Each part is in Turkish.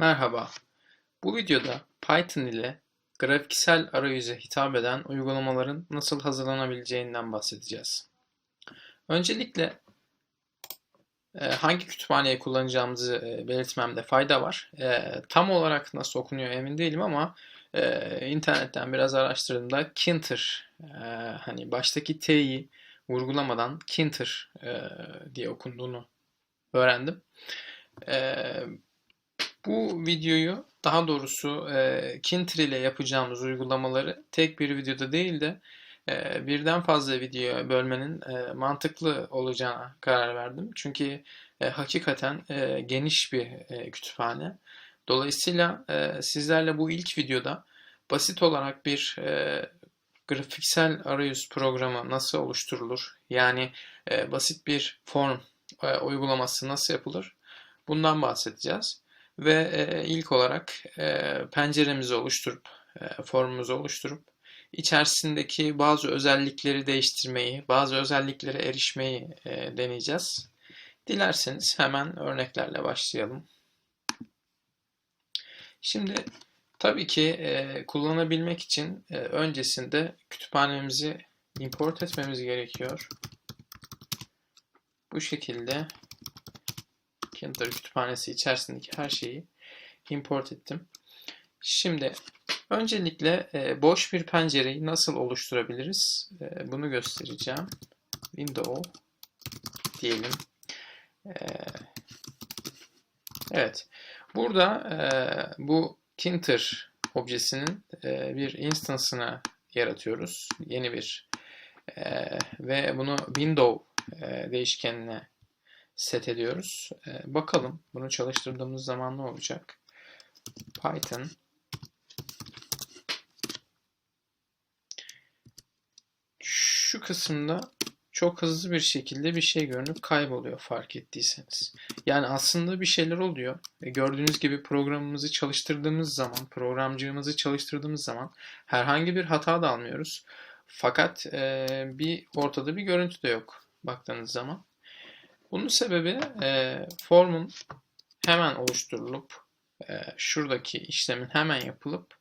Merhaba. Bu videoda Python ile grafiksel arayüze hitap eden uygulamaların nasıl hazırlanabileceğinden bahsedeceğiz. Öncelikle e, hangi kütüphaneyi kullanacağımızı e, belirtmemde fayda var. E, tam olarak nasıl okunuyor emin değilim ama internetten biraz araştırdığımda Kinter, hani baştaki T'yi vurgulamadan Kinter diye okunduğunu öğrendim. Bu videoyu daha doğrusu e, Kinter ile yapacağımız uygulamaları tek bir videoda değil de e, birden fazla videoya bölmenin e, mantıklı olacağına karar verdim. Çünkü e, hakikaten e, geniş bir e, kütüphane. Dolayısıyla e, sizlerle bu ilk videoda basit olarak bir e, grafiksel arayüz programı nasıl oluşturulur? Yani e, basit bir form e, uygulaması nasıl yapılır? Bundan bahsedeceğiz. Ve e, ilk olarak e, penceremizi oluşturup, e, formumuzu oluşturup içerisindeki bazı özellikleri değiştirmeyi, bazı özelliklere erişmeyi e, deneyeceğiz. Dilerseniz hemen örneklerle başlayalım. Şimdi tabii ki e, kullanabilmek için e, öncesinde kütüphanemizi import etmemiz gerekiyor. Bu şekilde Kinder kütüphanesi içerisindeki her şeyi import ettim. Şimdi öncelikle e, boş bir pencereyi nasıl oluşturabiliriz? E, bunu göstereceğim. Window diyelim. E, evet. Burada e, bu Kinter objesinin e, bir instansını yaratıyoruz. Yeni bir e, ve bunu window e, değişkenine set ediyoruz. Ee, bakalım bunu çalıştırdığımız zaman ne olacak? Python şu kısımda çok hızlı bir şekilde bir şey görünüp kayboluyor fark ettiyseniz. Yani aslında bir şeyler oluyor. E gördüğünüz gibi programımızı çalıştırdığımız zaman, programcığımızı çalıştırdığımız zaman herhangi bir hata da almıyoruz. Fakat e, bir ortada bir görüntü de yok baktığınız zaman. Bunun sebebi e, formun hemen oluşturulup e, şuradaki işlemin hemen yapılıp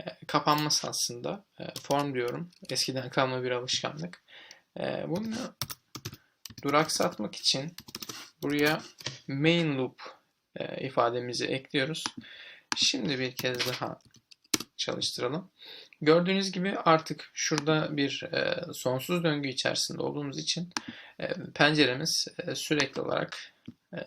e, kapanması aslında. E, form diyorum. Eskiden kalma bir alışkanlık. E, bunu duraksatmak için buraya main loop e, ifademizi ekliyoruz. Şimdi bir kez daha çalıştıralım. Gördüğünüz gibi artık şurada bir e, sonsuz döngü içerisinde olduğumuz için penceremiz e, sürekli olarak e,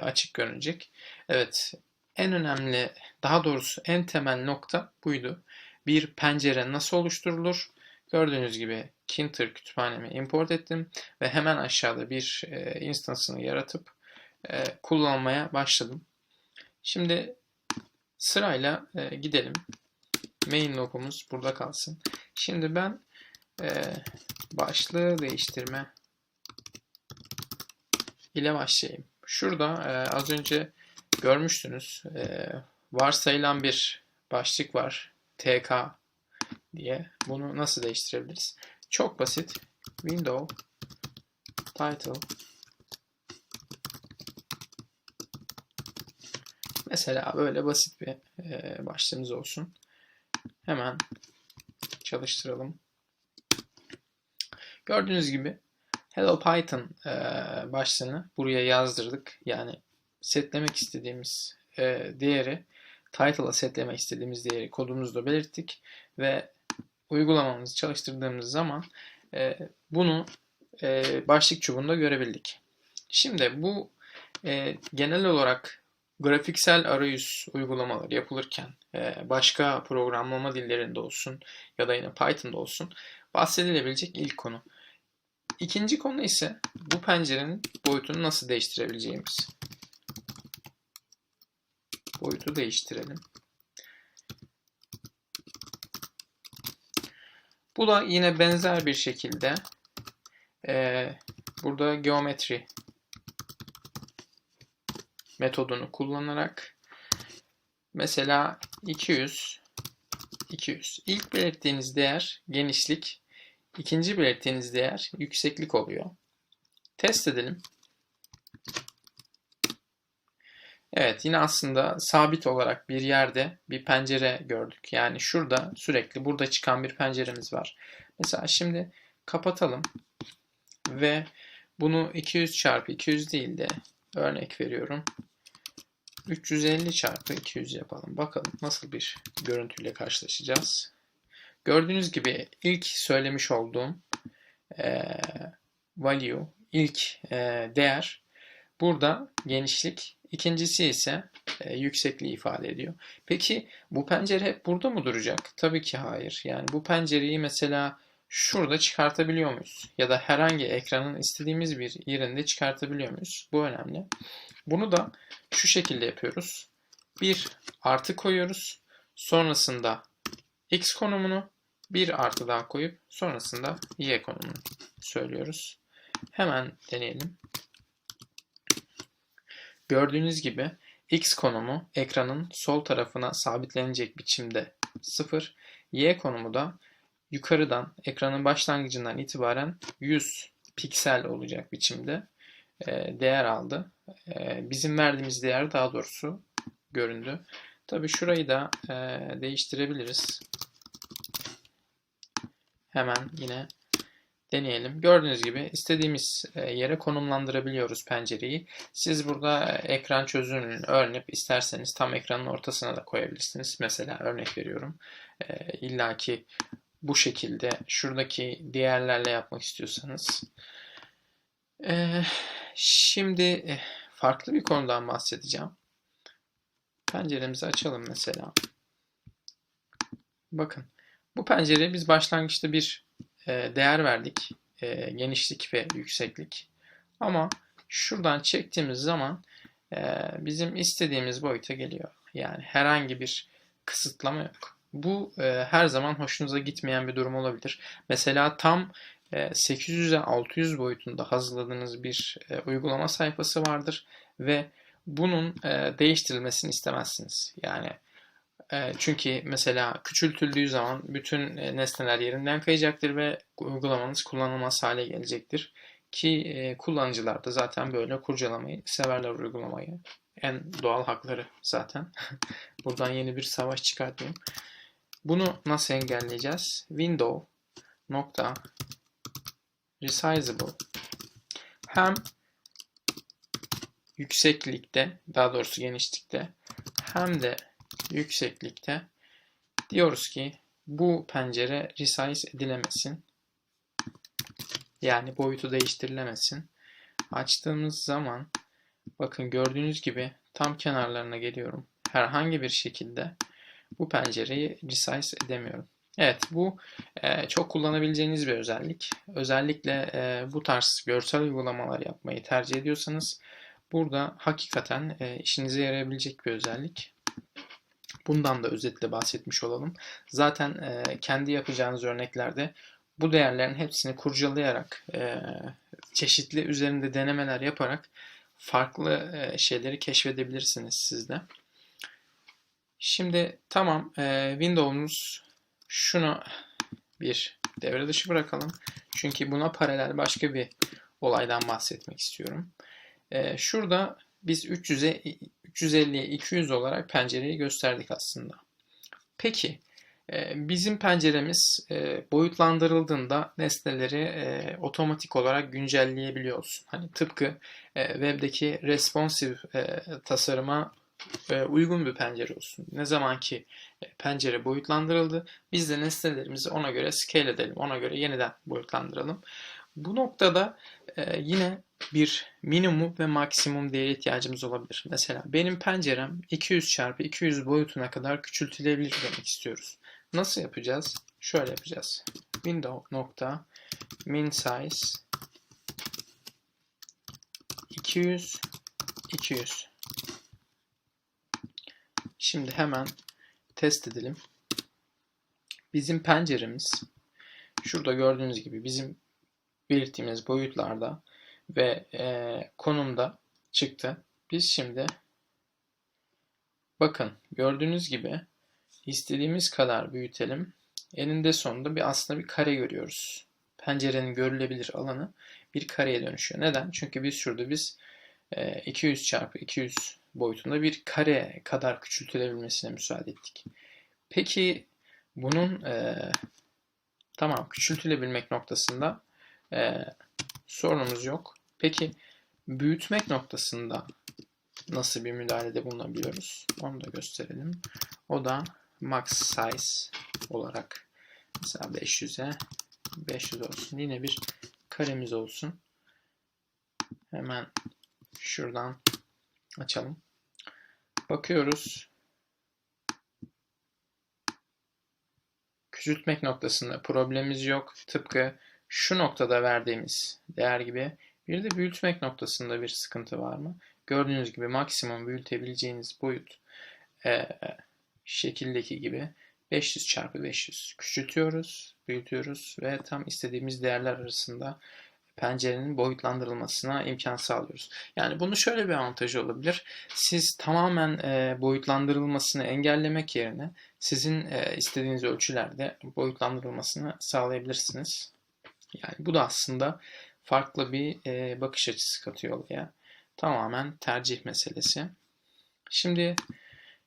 açık görünecek. Evet, en önemli, daha doğrusu en temel nokta buydu. Bir pencere nasıl oluşturulur? Gördüğünüz gibi Kinter kütüphanemi import ettim ve hemen aşağıda bir e, instansını yaratıp e, kullanmaya başladım. Şimdi sırayla e, gidelim main logomuz burada kalsın. Şimdi ben e, başlığı değiştirme ile başlayayım. Şurada e, az önce görmüştünüz e, varsayılan bir başlık var. TK diye. Bunu nasıl değiştirebiliriz? Çok basit. Window title Mesela böyle basit bir e, başlığımız olsun. Hemen çalıştıralım. Gördüğünüz gibi Hello Python e, başlığını buraya yazdırdık. Yani setlemek istediğimiz e, değeri title'a setlemek istediğimiz değeri kodumuzda belirttik ve uygulamamızı çalıştırdığımız zaman e, bunu e, başlık çubuğunda görebildik. Şimdi bu e, genel olarak grafiksel arayüz uygulamaları yapılırken e, başka programlama dillerinde olsun ya da yine Python'da olsun bahsedilebilecek ilk konu. İkinci konu ise bu pencerenin boyutunu nasıl değiştirebileceğimiz. Boyutu değiştirelim. Bu da yine benzer bir şekilde e, burada geometri metodunu kullanarak mesela 200 200 ilk belirttiğiniz değer genişlik ikinci belirttiğiniz değer yükseklik oluyor. Test edelim. Evet yine aslında sabit olarak bir yerde bir pencere gördük. Yani şurada sürekli burada çıkan bir penceremiz var. Mesela şimdi kapatalım ve bunu 200 çarpı 200 değil de örnek veriyorum. 350 çarpı 200 yapalım. Bakalım nasıl bir görüntüyle karşılaşacağız. Gördüğünüz gibi ilk söylemiş olduğum e, value, ilk e, değer burada genişlik, ikincisi ise e, yüksekliği ifade ediyor. Peki bu pencere hep burada mı duracak? Tabii ki hayır. Yani bu pencereyi mesela şurada çıkartabiliyor muyuz? Ya da herhangi ekranın istediğimiz bir yerinde çıkartabiliyor muyuz? Bu önemli. Bunu da şu şekilde yapıyoruz. Bir artı koyuyoruz. Sonrasında x konumunu bir artı daha koyup sonrasında y konumunu söylüyoruz. Hemen deneyelim. Gördüğünüz gibi x konumu ekranın sol tarafına sabitlenecek biçimde 0, y konumu da yukarıdan ekranın başlangıcından itibaren 100 piksel olacak biçimde e, değer aldı. E, bizim verdiğimiz değer daha doğrusu göründü. Tabi şurayı da e, değiştirebiliriz. Hemen yine deneyelim. Gördüğünüz gibi istediğimiz yere konumlandırabiliyoruz pencereyi. Siz burada ekran çözünürlüğünü öğrenip isterseniz tam ekranın ortasına da koyabilirsiniz. Mesela örnek veriyorum. İlla ki bu şekilde şuradaki değerlerle yapmak istiyorsanız. Şimdi farklı bir konudan bahsedeceğim. Penceremizi açalım mesela. Bakın bu pencereye biz başlangıçta bir e, değer verdik. E, genişlik ve yükseklik. Ama şuradan çektiğimiz zaman e, bizim istediğimiz boyuta geliyor. Yani herhangi bir kısıtlama yok. Bu her zaman hoşunuza gitmeyen bir durum olabilir. Mesela tam e, 800'e 600 boyutunda hazırladığınız bir uygulama sayfası vardır ve bunun değiştirilmesini istemezsiniz. Yani e, çünkü mesela küçültüldüğü zaman bütün e, nesneler yerinden kayacaktır ve uygulamanız kullanılmaz hale gelecektir. Ki e, kullanıcılar da zaten böyle kurcalamayı severler uygulamayı. En doğal hakları zaten. Buradan yeni bir savaş çıkartmayayım. Bunu nasıl engelleyeceğiz? Window nokta resizable hem yükseklikte daha doğrusu genişlikte hem de yükseklikte diyoruz ki bu pencere resize edilemesin. Yani boyutu değiştirilemesin. Açtığımız zaman bakın gördüğünüz gibi tam kenarlarına geliyorum. Herhangi bir şekilde bu pencereyi resize edemiyorum. Evet bu e, çok kullanabileceğiniz bir özellik. Özellikle e, bu tarz görsel uygulamalar yapmayı tercih ediyorsanız burada hakikaten e, işinize yarayabilecek bir özellik. Bundan da özetle bahsetmiş olalım. Zaten e, kendi yapacağınız örneklerde bu değerlerin hepsini kurcalayarak, e, çeşitli üzerinde denemeler yaparak farklı e, şeyleri keşfedebilirsiniz siz de. Şimdi tamam e, Windows'umuz şunu bir devre dışı bırakalım. Çünkü buna paralel başka bir olaydan bahsetmek istiyorum. E, şurada biz 300'e 350'ye 200 olarak pencereyi gösterdik aslında. Peki e, bizim penceremiz e, boyutlandırıldığında nesneleri e, otomatik olarak güncelleyebiliyoruz. Hani tıpkı webdeki responsive tasarıma uygun bir pencere olsun. Ne zaman ki pencere boyutlandırıldı biz de nesnelerimizi ona göre scale edelim. Ona göre yeniden boyutlandıralım. Bu noktada yine bir minimum ve maksimum değer ihtiyacımız olabilir. Mesela benim pencerem 200 çarpı 200 boyutuna kadar küçültülebilir demek istiyoruz. Nasıl yapacağız? Şöyle yapacağız. Window nokta min size 200 200 Şimdi hemen test edelim. Bizim penceremiz şurada gördüğünüz gibi bizim belirttiğimiz boyutlarda ve e, konumda çıktı. Biz şimdi bakın gördüğünüz gibi istediğimiz kadar büyütelim. Eninde sonunda bir aslında bir kare görüyoruz. Pencerenin görülebilir alanı bir kareye dönüşüyor. Neden? Çünkü biz şurada biz e, 200 çarpı 200 boyutunda bir kare kadar küçültülebilmesine müsaade ettik. Peki bunun e, tamam küçültülebilmek noktasında e, sorunumuz yok. Peki büyütmek noktasında nasıl bir müdahalede bulunabiliyoruz? Onu da gösterelim. O da max size olarak mesela 500'e 500 olsun. Yine bir karemiz olsun. Hemen şuradan açalım. Bakıyoruz. Küçültmek noktasında problemimiz yok. Tıpkı şu noktada verdiğimiz değer gibi. Bir de büyütmek noktasında bir sıkıntı var mı? Gördüğünüz gibi maksimum büyütebileceğiniz boyut e, şekildeki gibi 500 çarpı 500 küçültüyoruz, büyütüyoruz ve tam istediğimiz değerler arasında pencerenin boyutlandırılmasına imkan sağlıyoruz. Yani bunu şöyle bir avantajı olabilir. Siz tamamen e, boyutlandırılmasını engellemek yerine sizin e, istediğiniz ölçülerde boyutlandırılmasını sağlayabilirsiniz. Yani bu da aslında farklı bir e, bakış açısı katıyor olaya. Tamamen tercih meselesi. Şimdi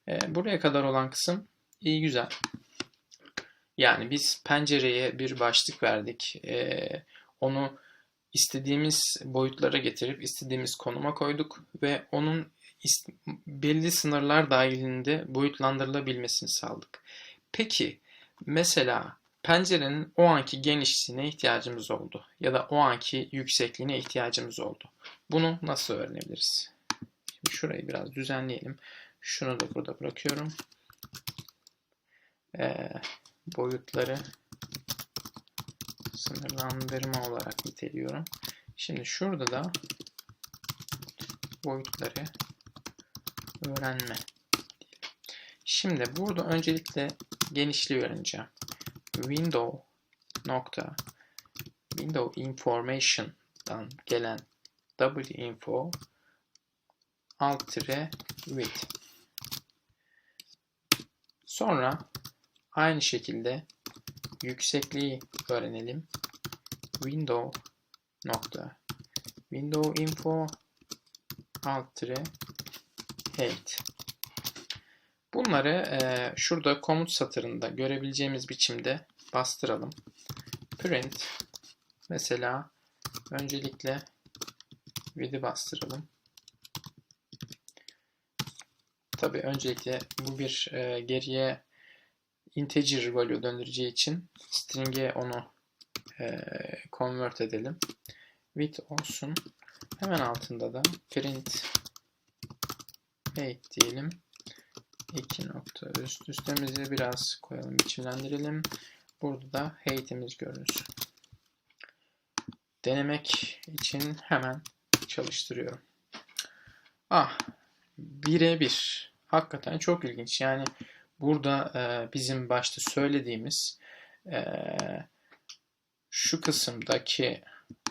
e, buraya kadar olan kısım iyi güzel. Yani biz pencereye bir başlık verdik. E, onu istediğimiz boyutlara getirip istediğimiz konuma koyduk ve onun belli sınırlar dahilinde boyutlandırılabilmesini sağladık. Peki mesela pencerenin o anki genişliğine ihtiyacımız oldu ya da o anki yüksekliğine ihtiyacımız oldu. Bunu nasıl öğrenebiliriz? Şimdi şurayı biraz düzenleyelim. Şunu da burada bırakıyorum. Ee, boyutları sınırlandırma olarak niteliyorum. Şimdi şurada da boyutları öğrenme. Şimdi burada öncelikle genişliği öğreneceğim. Window nokta window information'dan gelen winfo alt tire width. Sonra aynı şekilde yüksekliği öğrenelim. Window nokta window info alt height. Bunları e, şurada komut satırında görebileceğimiz biçimde bastıralım. Print mesela öncelikle width'i bastıralım. Tabi öncelikle bu bir e, geriye integer value döndüreceği için string'e onu e, convert edelim. Width olsun. Hemen altında da print height diyelim. 2 nokta üst üstemizi biraz koyalım, biçimlendirelim. Burada da height'imiz görünsün. Denemek için hemen çalıştırıyorum. Ah, birebir. Hakikaten çok ilginç. Yani burada e, bizim başta söylediğimiz e, şu kısımdaki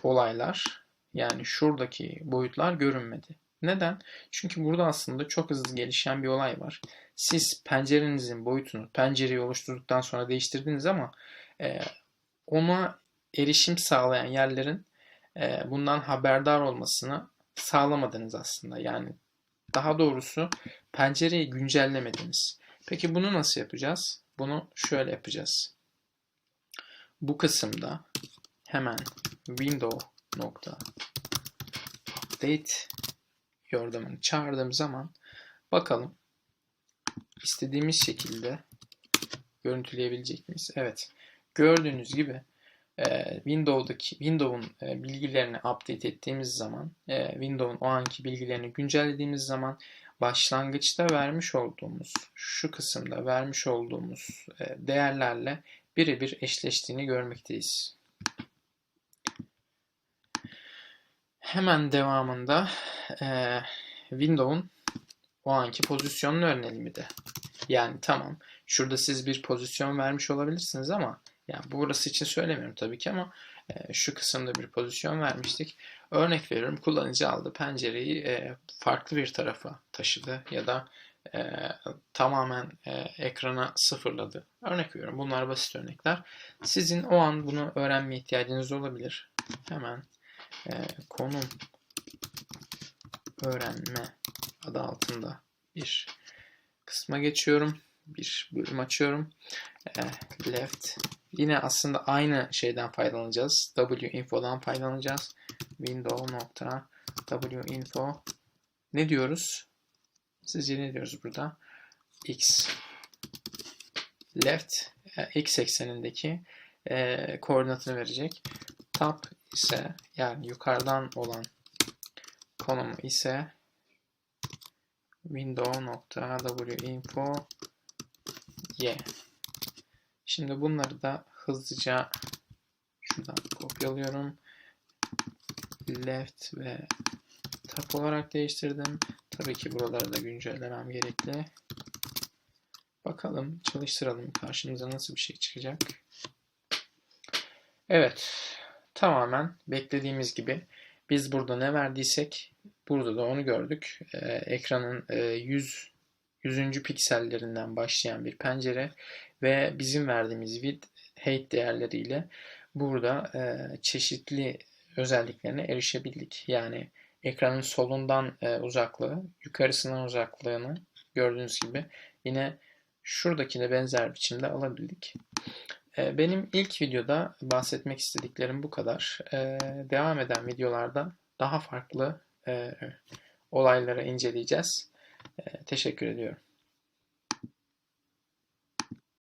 olaylar yani şuradaki boyutlar görünmedi. Neden? Çünkü burada aslında çok hızlı gelişen bir olay var. Siz pencerenizin boyutunu pencereyi oluşturduktan sonra değiştirdiniz ama e, ona erişim sağlayan yerlerin e, bundan haberdar olmasını sağlamadınız aslında. Yani daha doğrusu pencereyi güncellemediniz. Peki bunu nasıl yapacağız? Bunu şöyle yapacağız. Bu kısımda hemen window update yordamını çağırdığım zaman bakalım istediğimiz şekilde görüntüleyebilecek miyiz? Evet. Gördüğünüz gibi e, Windows'daki Windows'un e, bilgilerini update ettiğimiz zaman, e, Windows'un o anki bilgilerini güncellediğimiz zaman başlangıçta vermiş olduğumuz, şu kısımda vermiş olduğumuz e, değerlerle birebir eşleştiğini görmekteyiz. Hemen devamında e, Windows'un o anki pozisyonunu öğrenelim de. Yani tamam şurada siz bir pozisyon vermiş olabilirsiniz ama yani burası için söylemiyorum tabii ki ama e, şu kısımda bir pozisyon vermiştik. Örnek veriyorum kullanıcı aldı pencereyi e, farklı bir tarafa taşıdı ya da e, tamamen e, ekrana sıfırladı. Örnek veriyorum bunlar basit örnekler. Sizin o an bunu öğrenme ihtiyacınız olabilir. Hemen e, konum öğrenme adı altında bir kısma geçiyorum. Bir bölüm açıyorum. E, left. Yine aslında aynı şeyden faydalanacağız. Winfo'dan faydalanacağız. Window nokta winfo ne diyoruz? Sizce ne diyoruz burada? X left e, x eksenindeki e, koordinatını verecek. Top ise yani yukarıdan olan konumu ise window.winfo y. Şimdi bunları da hızlıca şuradan kopyalıyorum. Left ve top olarak değiştirdim. Tabii ki buraları da güncellemem gerekli. Bakalım çalıştıralım karşımıza nasıl bir şey çıkacak. Evet tamamen beklediğimiz gibi biz burada ne verdiysek burada da onu gördük. Ee, ekranın e, 100 100. piksellerinden başlayan bir pencere ve bizim verdiğimiz width height değerleriyle burada e, çeşitli özelliklerine erişebildik. Yani ekranın solundan e, uzaklığı, yukarısından uzaklığını gördüğünüz gibi yine şuradakine benzer biçimde alabildik. Ee, benim ilk videoda bahsetmek istediklerim bu kadar. Ee, devam eden videolarda daha farklı e, olayları inceleyeceğiz. Ee, teşekkür ediyorum.